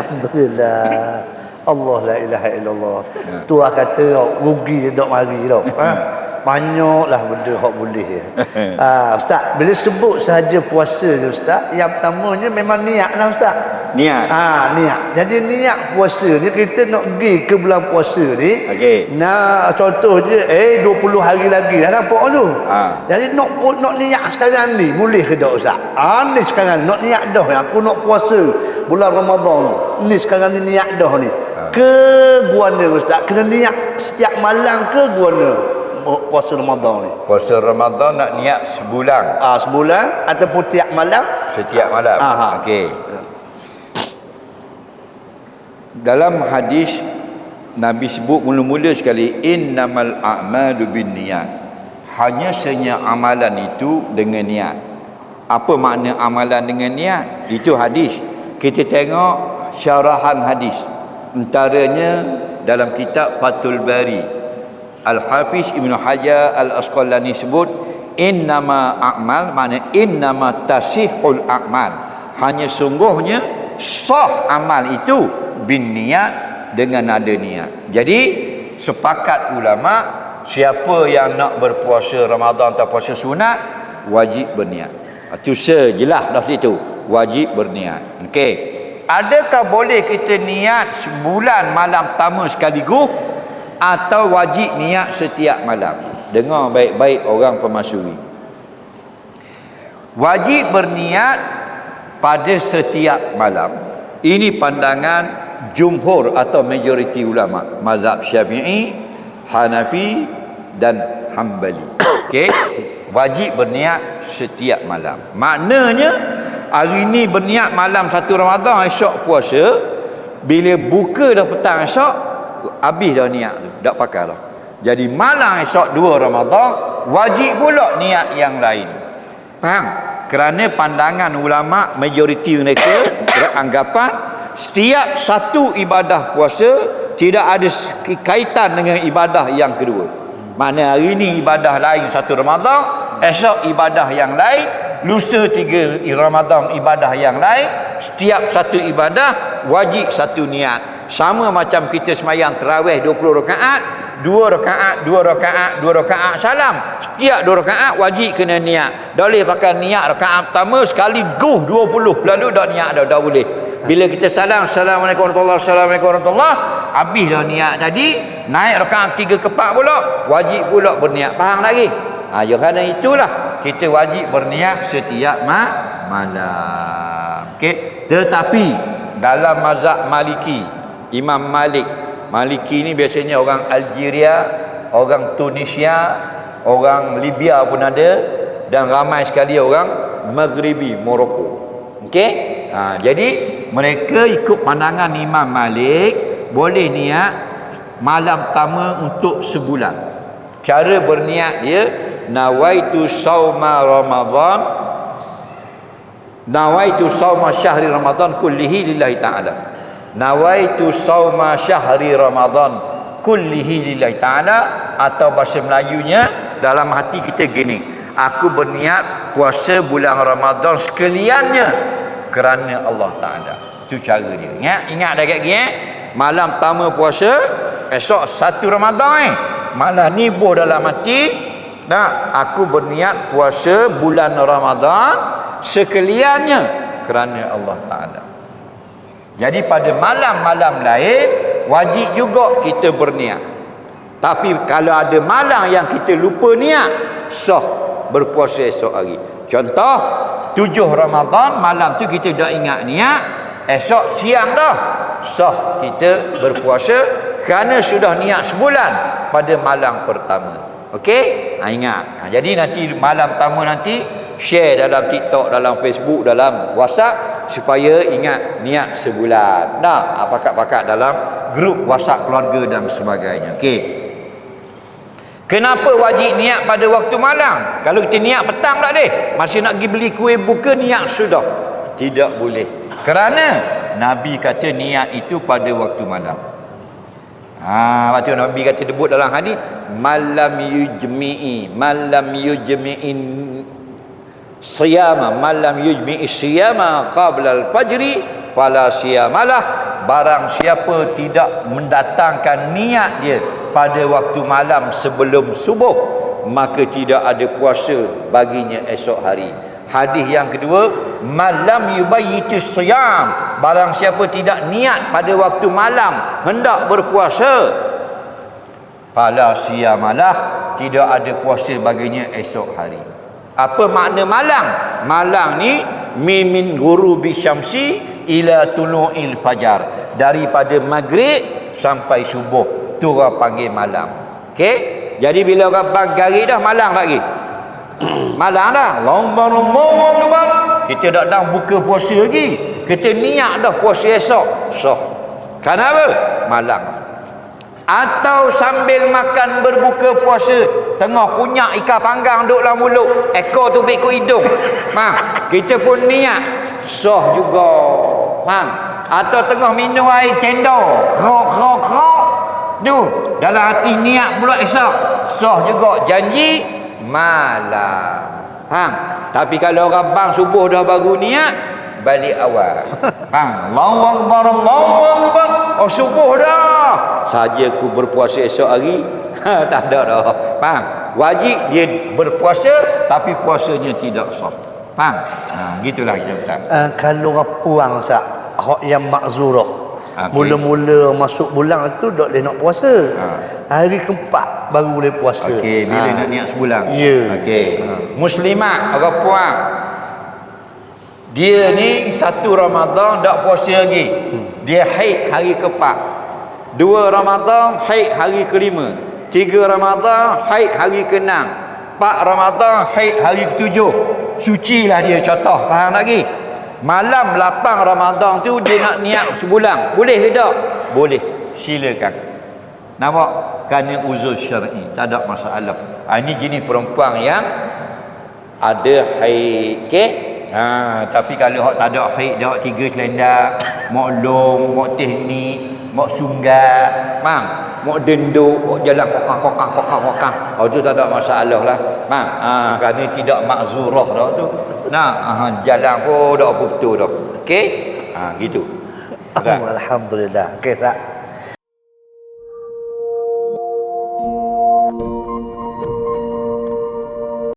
Alhamdulillah. Allah la ilaha illallah. Tu kata rugi dia dok mari dok. Ha? Banyaklah benda hak boleh. Ah ustaz, bila sebut sahaja puasa ni ustaz, yang pertamanya memang niatlah ustaz. Niat. Ah niat. Jadi niat puasa ni kita nak pergi ke bulan puasa ni. Okey. Nah contoh je eh 20 hari lagi dah nampak tu. Ah. Jadi nak nak niat sekarang ni boleh ke tak ustaz? Ah ni sekarang nak niat dah aku nak puasa bulan Ramadan. Ni sekarang ni niat dah ni. Ke guana ustaz? Kena niat setiap malam ke guana puasa Ramadan ni? Puasa Ramadan nak niat sebulan Ah sebulan ataupun tiap malam? setiap malam. Aha. Okey. Dalam hadis Nabi sebut mula-mula sekali innamal a'malu binniyat. Hanya senya amalan itu dengan niat. Apa makna amalan dengan niat? Itu hadis. Kita tengok syarahan hadis. Antaranya dalam kitab Fathul Bari. Al-Hafiz Ibn Hajar Al-Asqalani sebut innama a'mal makna innama tasihul a'mal. Hanya sungguhnya sah amal itu bin niat dengan ada niat. Jadi sepakat ulama siapa yang nak berpuasa Ramadan atau puasa sunat wajib berniat. Itu sejelas dah situ wajib berniat. Okey. Adakah boleh kita niat sebulan malam pertama sekaligus atau wajib niat setiap malam? Dengar baik-baik orang pemasuri. Wajib berniat pada setiap malam. Ini pandangan jumhur atau majoriti ulama mazhab Syafi'i, Hanafi dan Hambali. Okey. Wajib berniat setiap malam. Maknanya hari ni berniat malam satu Ramadan esok puasa bila buka dah petang esok habis dah niat tu. Dak pakai dah jadi malam esok dua Ramadan wajib pula niat yang lain. Faham? Kerana pandangan ulama majoriti mereka beranggapan setiap satu ibadah puasa tidak ada kaitan dengan ibadah yang kedua. Mana hari ni ibadah lain satu Ramadan esok ibadah yang lain lusa tiga Ramadan ibadah yang lain setiap satu ibadah wajib satu niat. Sama macam kita semayang terawih 20 rakaat dua rakaat dua rakaat dua rakaat salam. Setiap dua rakaat wajib kena niat. Dah boleh pakai niat rakaat pertama sekali guh 20 lalu dah niat dah dah boleh. Bila kita salam assalamualaikum warahmatullahi assalamualaikum warahmatullahi habis dah niat tadi. Naik rakaat tiga ke pula wajib pula berniat. Faham lagi? Ha, kerana itulah kita wajib berniat setiap ma malam. Okey tetapi dalam mazhab Maliki Imam Malik Maliki ni biasanya orang Algeria orang Tunisia orang Libya pun ada dan ramai sekali orang Maghribi Morocco. Okey ha, jadi mereka ikut pandangan Imam Malik boleh niat malam pertama untuk sebulan. Cara berniat dia nawaitu sauma ramadan. Nawaitu sauma syahri ramadan kullihi lillahi ta'ala. Nawaitu sauma syahri ramadan kullihi lillahi ta'ala atau bahasa Melayunya dalam hati kita gini. Aku berniat puasa bulan ramadan sekaliannya kerana Allah Ta'ala. Itu cara dia. Ingat ingat dah kat eh? malam pertama puasa esok satu ramadan eh? Malam ni boh dalam hati Nah, aku berniat puasa bulan Ramadan sekaliannya kerana Allah Taala. Jadi pada malam-malam lain wajib juga kita berniat. Tapi kalau ada malam yang kita lupa niat, sah berpuasa esok hari. Contoh, tujuh Ramadan malam tu kita dah ingat niat, esok siang dah sah kita berpuasa kerana sudah niat sebulan pada malam pertama. Okey? Ha, ingat. Ha, jadi nanti malam pertama nanti share dalam TikTok, dalam Facebook, dalam WhatsApp supaya ingat niat sebulan. Nah, ha, pakat-pakat dalam grup WhatsApp keluarga dan sebagainya. Okey. Kenapa wajib niat pada waktu malam? Kalau kita niat petang tak boleh. Masih nak pergi beli kuih buka niat sudah. Tidak boleh. Kerana Nabi kata niat itu pada waktu malam. Ha, waktu Nabi kata debut dalam hadis malam yujmi'i malam yujmi'in siyama malam yujmi'i siyama qabla al-fajri fala siyamalah. Barang siapa tidak mendatangkan niat dia pada waktu malam sebelum subuh maka tidak ada puasa baginya esok hari. Hadis yang kedua malam yubayyitu siyam barang siapa tidak niat pada waktu malam hendak berpuasa Fala siyamalah tidak ada puasa baginya esok hari. Apa makna malang? Malang ni min min ghurubi syamsi ila tulu'il fajar. Daripada maghrib sampai subuh. Tu orang panggil malam. Okey? Jadi bila orang bangkari dah malang lagi. malang dah. Lomba lomba akbar. Kita dah buka puasa lagi. Kita niat dah puasa esok. So. Kenapa? Malang atau sambil makan berbuka puasa tengah kunyak ikan panggang duduk dalam mulut ekor tu ikut hidung faham kita pun niat sah juga faham atau tengah minum air cendol krok krok krok tu dalam hati niat pula esok sah juga janji malam faham tapi kalau orang bang subuh dah baru niat balik awal. Faham? Allahu akbar, Allahu akbar. Oh subuh dah. Saja ku berpuasa esok hari. Ha, tak ada dah. Faham? Wajib dia berpuasa tapi puasanya tidak sah. Faham? Ha, gitulah kita Ustaz. Uh, kalau orang puang Ustaz, hak yang makzurah. Okey. Mula-mula masuk bulan tu dok dia nak puasa. Ha. Hari keempat baru boleh puasa. Okey, bila Ha. nak niat sebulan? Ya. Okey. Muslimat orang puang. Dia ni satu Ramadan tak puasa lagi. Dia haid hari keempat. Dua Ramadan haid hari kelima. Tiga Ramadan haid hari keenam. Empat Ramadan haid hari ketujuh. Suci lah dia contoh. Faham lagi? Malam lapang Ramadan tu dia nak niat sebulan. Boleh ke tak? Boleh. Silakan. Nampak? Kerana uzur syar'i. Tak ada masalah. Ha, ini jenis perempuan yang ada haid. Okey? Ha, tapi kalau hak tak ada haid, dia hak tiga selenda, mok long, mok teknik, mok sunggar, faham? Mok denduk, mok jalan kokang kokang kokang kokang. Oh tu tak ada masalah lah. Faham? Ha, kerana tidak makzurah dah tu. Nah, ha, jalan pun dak apa betul dah. Okey? Ha, gitu. Alhamdulillah. Okey, Ustaz.